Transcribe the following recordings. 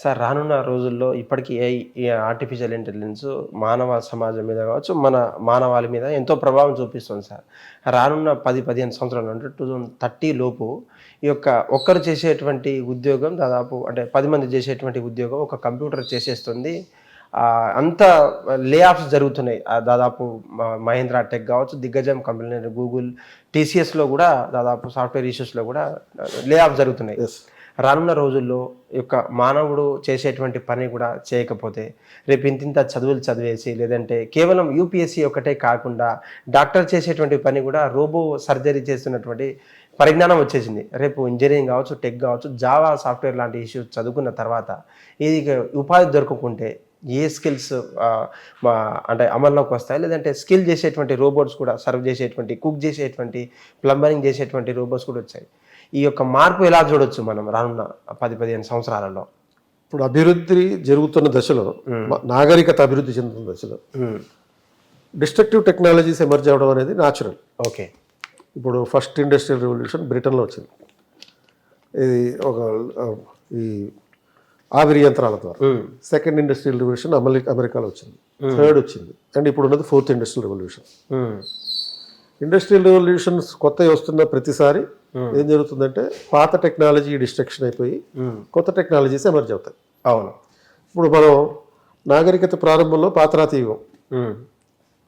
Sir రానున్న రోజుల్లో ఇప్పటికీ ఏ ఆర్టిఫిషియల్ ఇంటెలిజెన్స్ మానవ సమాజం మీద కావచ్చు మన మానవాళి మీద ఎంతో ప్రభావం చూపిస్తుంది సార్. రానున్న పది పదిహేను సంవత్సరాలు అంటే టూ థౌజండ్ థర్టీ లోపు ఈ యొక్క ఒక్కరు చేసేటువంటి ఉద్యోగం దాదాపు అంటే పది మంది చేసేటువంటి ఉద్యోగం ఒక కంప్యూటర్ చేసేస్తుంది. అంత లే ఆఫ్స్ జరుగుతున్నాయి దాదాపు మహేంద్రా మహేంద్ర టెక్ కావచ్చు దిగ్గజం కంపెనీ గూగుల్ టీసీఎస్లో కూడా దాదాపు సాఫ్ట్వేర్ ఇష్యూస్లో కూడా లే ఆఫ్ జరుగుతున్నాయి. ఎస్ రానున్న రోజుల్లో యొక్క మానవుడు చేసేటువంటి పని కూడా చేయకపోతే రేపు ఇంతింత చదువులు చదివేసి లేదంటే కేవలం యూపీఎస్సీ ఒకటే కాకుండా డాక్టర్ చేసేటువంటి పని కూడా రోబో సర్జరీ చేస్తున్నటువంటి పరిజ్ఞానం వచ్చేసింది. రేపు ఇంజనీరింగ్ కావచ్చు టెక్ కావచ్చు జావా సాఫ్ట్వేర్ లాంటి ఇష్యూస్ చదువుకున్న తర్వాత ఇది ఉపాధి దొరకకుంటే ఏ స్కిల్స్ అంటే అమల్లోకి వస్తాయి? లేదంటే స్కిల్ చేసేటువంటి రోబోట్స్ కూడా సర్వ్ చేసేటువంటి కుక్ చేసేటువంటి ప్లంబరింగ్ చేసేటువంటి రోబోట్స్ కూడా వచ్చాయి. ఈ యొక్క మార్పు ఎలా చూడొచ్చు మనం రానున్న పది పదిహేను సంవత్సరాలలో? ఇప్పుడు అభివృద్ధి జరుగుతున్న దశలో నాగరికత అభివృద్ధి చెందుతున్న దశలో డిస్ట్రక్టివ్ టెక్నాలజీస్ ఎమర్జ్ అవ్వడం అనేది న్యాచురల్ ఓకే. ఇప్పుడు ఫస్ట్ ఇండస్ట్రియల్ రెవల్యూషన్ బ్రిటన్లో వచ్చింది. ఇది ఒక ఈ ఆవిరి యంత్రాల ద్వారా. సెకండ్ ఇండస్ట్రియల్ రెవల్యూషన్ అమెరికా అమెరికాలో వచ్చింది. థర్డ్ వచ్చింది. అండ్ ఇప్పుడు ఉన్నది fourth industrial revolution. Industrial revolutions కొత్తవి వస్తున్న ప్రతిసారి ఏం జరుగుతుందంటే పాత టెక్నాలజీ డిస్ట్రక్షన్ అయిపోయి కొత్త టెక్నాలజీస్ ఎమర్జ్ అవుతాయి. అవును. ఇప్పుడు మనం నాగరికత ప్రారంభంలో పాతరాతి యుగం.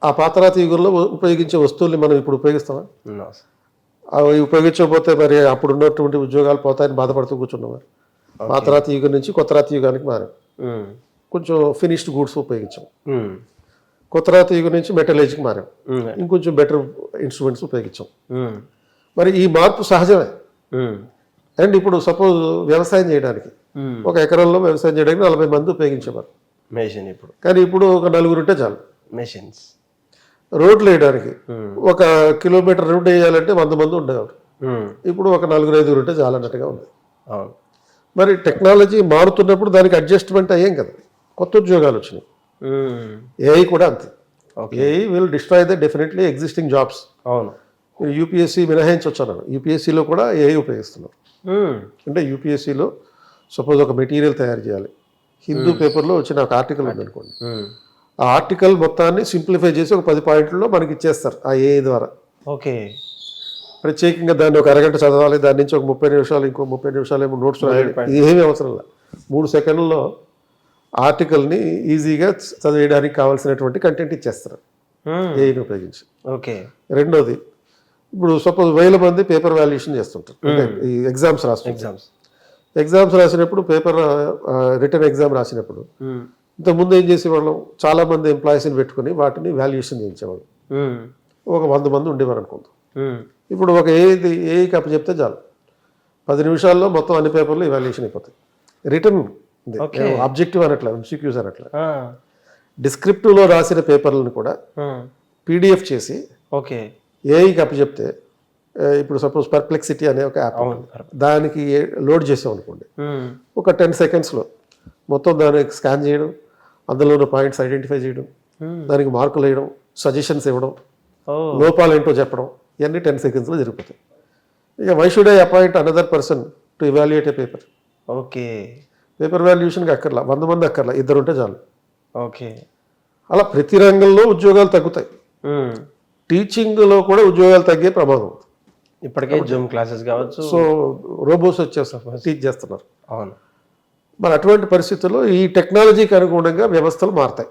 ఆ. పాతరాతి యుగంలో ఉపయోగించే వస్తువుల్ని మనం ఇప్పుడు ఉపయోగిస్తామా. అవి ఉపయోగించకపోతే మరి అప్పుడు ఉన్నటువంటి ఉద్యోగాలు పోతాయని బాధపడుతూ కూర్చున్నామా పాతరాతి యుగం నుంచి కొత్త రాతి యుగానికి మారాం. కొంచెం ఫినిష్డ్ గూడ్స్ ఉపయోగించాం. కొత్త రాతి యుగం నుంచి మెటలర్జీకి మారాం. Mm. ఇంకొంచెం బెటర్ ఇన్స్ట్రుమెంట్స్ ఉపయోగించాం. మరి ఈ మార్పు సహజమే. అండ్ ఇప్పుడు సపోజ్ వ్యవసాయం చేయడానికి. ఒక ఎకరంలో వ్యవసాయం చేయడానికి నలభై మంది ఉపయోగించేవారు. మెషిన్ ఇప్పుడు. కానీ ఇప్పుడు ఒక నలుగురు ఉంటే చాలు. మెషిన్స్ రోడ్లు వేయడానికి ఒక కిలోమీటర్ రోడ్డు వేయాలంటే వంద మంది ఉండేవారు. ఇప్పుడు ఒక నలుగురు ఐదుగురు ఉంటే చాలు అన్నట్టుగా ఉంది. అవును. మరి టెక్నాలజీ మారుతున్నప్పుడు దానికి అడ్జస్ట్మెంట్ అయ్యాం కదా. కొత్త ఉద్యోగాలు వచ్చినాయి. ఏఐ కూడా అంతే. AI will destroy the definitely existing jobs అవును. యూపీఎస్సీ మినహాయించవచ్చు అన్నారు యూపీఎస్సీలో కూడా ఏఐ ఉపయోగిస్తున్నారు. అంటే యూపీఎస్సీలో సపోజ్ ఒక మెటీరియల్ తయారు చేయాలి. హిందూ పేపర్లో వచ్చిన ఒక ఆర్టికల్ ఉందనుకోండి. ఆ ఆర్టికల్ మొత్తాన్ని సింప్లిఫై చేసి ఒక పది పాయింట్లలో మనకి ఇచ్చేస్తారు ఆ ఏఐ ద్వారా. ఓకే. ప్రత్యేకంగా దాన్ని ఒక అరగంట చదవాలి దాని నుంచి ఒక ముప్పై నిమిషాలు ఇంకో ముప్పై నిమిషాలు ఏమో నోట్స్ రాయాలి. ఏమీ అవసరం లేదు. మూడు సెకండ్లలో ఆర్టికల్ని ఈజీగా చదివేయడానికి కావాల్సినటువంటి కంటెంట్ ఇచ్చేస్తారు. ఏఐని ఉపయోగించి. ఓకే. రెండోది ఇప్పుడు సపోజ్ వేల మంది పేపర్ వాల్యుయేషన్ చేస్తుంటారు. ఈ ఎగ్జామ్స్ రాస్తుంటారు. ఎగ్జామ్స్. ఎగ్జామ్స్ రాసినప్పుడు పేపర్ రిటర్న్ ఎగ్జామ్ రాసినప్పుడు ఇంతకుముందు ఏం చేసేవాళ్ళం? చాలా మంది ఎంప్లాయీస్ని పెట్టుకుని వాటిని వాల్యుయేషన్ చేయించేవాళ్ళం. ఒక వంద మంది ఉండేవారు అనుకుందాం. ఇప్పుడు ఒక ఏది ఏ కప్ చెప్తే చాలు. పది నిమిషాల్లో మొత్తం అన్ని పేపర్లు ఇవాల్యుయేషన్ అయిపోతాయి. రిటర్న్ ఆబ్జెక్టివ్ అనట్లా ఎంసీక్యూస్ అనట్లా. డిస్క్రిప్టివ్లో రాసిన పేపర్లను కూడా పీడిఎఫ్ చేసి ఓకే. ఏఐకి అప్పచెప్తే ఇప్పుడు సపోజ్ పర్ప్లెక్సిటీ అనే ఒక యాప్ దానికి లోడ్ చేసాం అనుకోండి. ఒక టెన్ సెకండ్స్లో మొత్తం దానికి స్కాన్ చేయడం అందులో ఉన్న పాయింట్స్ ఐడెంటిఫై చేయడం దానికి మార్కులు వేయడం సజెషన్స్ ఇవ్వడం లోపాలు ఏంటో చెప్పడం ఇవన్నీ టెన్ సెకండ్స్లో జరిగిపోతాయి. ఇక why should I appoint another person to evaluate a paper okay. Paper వాల్యుయేషన్కి అక్కర్లా వంద మంది అక్కర్లా ఇద్దరు ఉంటే చాలు. ఓకే. అలా ప్రతి రంగంలో ఉద్యోగాలు తగ్గుతాయి. టీచింగ్లో కూడా ఉద్యోగాలు తగ్గే ప్రమాదం ఉంది. ఇప్పటికే జూమ్ క్లాసెస్ కావచ్చు. సో రోబోస్ వచ్చేస్తారు టీచ్ చేస్తున్నారు. అవును. మరి అటువంటి పరిస్థితుల్లో ఈ టెక్నాలజీకి అనుగుణంగా వ్యవస్థలు మారుతాయి.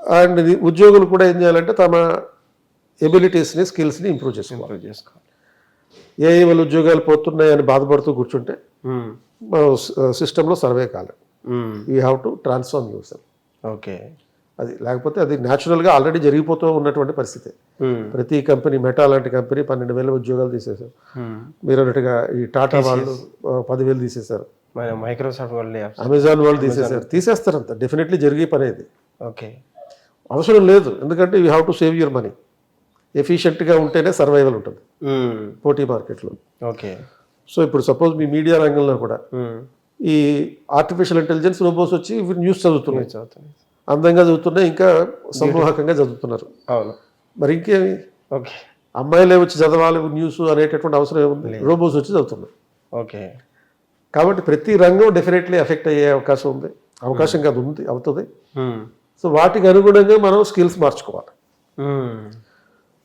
అండ్ ఉద్యోగులు కూడా ఏం చేయాలంటే తమ ఎబిలిటీస్ని స్కిల్స్ని ఇంప్రూవ్ చేసుకోవాలి. చేసుకోవాలి. ఏ వాళ్ళ ఉద్యోగాలు పోతున్నాయని బాధపడుతూ కూర్చుంటే సిస్టంలో సర్వే కాలేదు. You have to transform self okay. అది లేకపోతే అది న్యాచురల్గా ఆల్రెడీ జరిగిపోతూ ఉన్నటువంటి పరిస్థితి. Mm. ప్రతి కంపెనీ మెటా లాంటి కంపెనీ పన్నెండు వేల ఉద్యోగాలు తీసేశారు. Mm. మీరు అన్నట్టుగా ఈ టాటా వాళ్ళు పదివేలు తీసేశారు. మైక్రోసాఫ్ట్ వాళ్ళు అమెజాన్ వాళ్ళు తీసేశారు. తీసేస్తారు అంత. డెఫినెట్లీ జరిగే పని ఇది ఓకే అవసరం లేదు. ఎందుకంటే you have to save your money ఎఫిషియెంట్గా ఉంటేనే సర్వైవల్ ఉంటుంది. Mm. పోటీ మార్కెట్లో. ఓకే సో ఇప్పుడు సపోజ్ మీ మీడియా రంగంలో కూడా. ఈ ఆర్టిఫిషియల్ ఇంటెలిజెన్స్ రోబోస్ వచ్చి న్యూస్ చదువుతున్నాయి. చదువుతుంది అందంగా చదువుతున్నాయి ఇంకా సమూహకంగా చదువుతున్నారు. అవును. మరి ఇంకేమి? ఓకే. అమ్మాయిలే వచ్చి చదవాలి న్యూస్ అనేటటువంటి అవసరం ఏముంది? రోబోస్ వచ్చి చదువుతున్నాయి ఓకే. కాబట్టి ప్రతి రంగం డెఫినెట్లీ ఎఫెక్ట్ అయ్యే అవకాశం ఉంది. అవకాశం కాదు ఉంది అవుతుంది. సో వాటికి అనుగుణంగా మనం స్కిల్స్ మార్చుకోవాలి.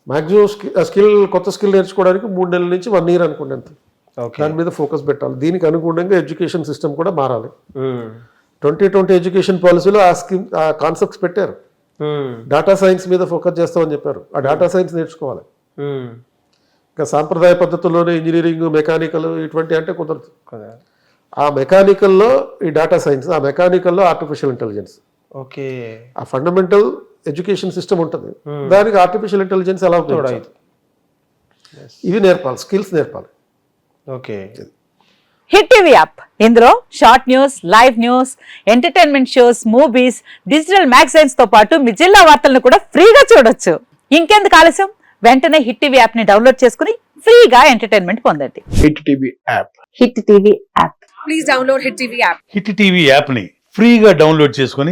మ్యాక్సిమం స్కిల్ కొత్త స్కిల్ నేర్చుకోవడానికి మూడు నెలల నుంచి వన్ ఇయర్ ఓకే. దాని మీద ఫోకస్ పెట్టాలి. దీనికి అనుగుణంగా ఎడ్యుకేషన్ సిస్టమ్ కూడా మారాలి. ట్వంటీ ట్వంటీ ఎడ్యుకేషన్ పాలసీలో ఆ స్కీమ్ ఆ కాన్సెప్ట్స్ పెట్టారు. డేటా సైన్స్ మీద ఫోకస్ చేస్తామని చెప్పారు. ఆ డేటా సైన్స్ నేర్చుకోవాలి. ఇంకా సాంప్రదాయ పద్ధతుల్లోనే ఇంజనీరింగ్ మెకానికల్ ఇటువంటి అంటే కుదరదు. కదా. ఆ మెకానికల్లో ఈ డేటా సైన్స్ ఆ మెకానికల్లో ఆర్టిఫిషియల్ ఇంటెలిజెన్స్. ఓకే. ఆ ఫండమెంటల్ ఎడ్యుకేషన్ సిస్టమ్ ఉంటుంది. దానికి ఆర్టిఫిషియల్ ఇంటెలిజెన్స్ ఎలా ఉపయోగించాలి ఇవి నేర్పాలి స్కిల్స్ నేర్పాలి. ఓకే. Hit TV app. ఇందులో short news live news entertainment shows movies digital మ్యాగజైన్స్తో పాటు మీ జిల్లా వార్తలను కూడా ఫ్రీగా చూడొచ్చు. ఇంకెందుకు ఆలస్యం? వెంటనే హిట్ టీవీ యాప్ని డౌన్లోడ్ చేసుకుని ఫ్రీగా ఎంటర్టైన్మెంట్ పొందండి. Hit TV app. Hit TV app. Please download Hit TV app. Hit TV యాప్ని ఫ్రీగా డౌన్లోడ్ చేసుకొని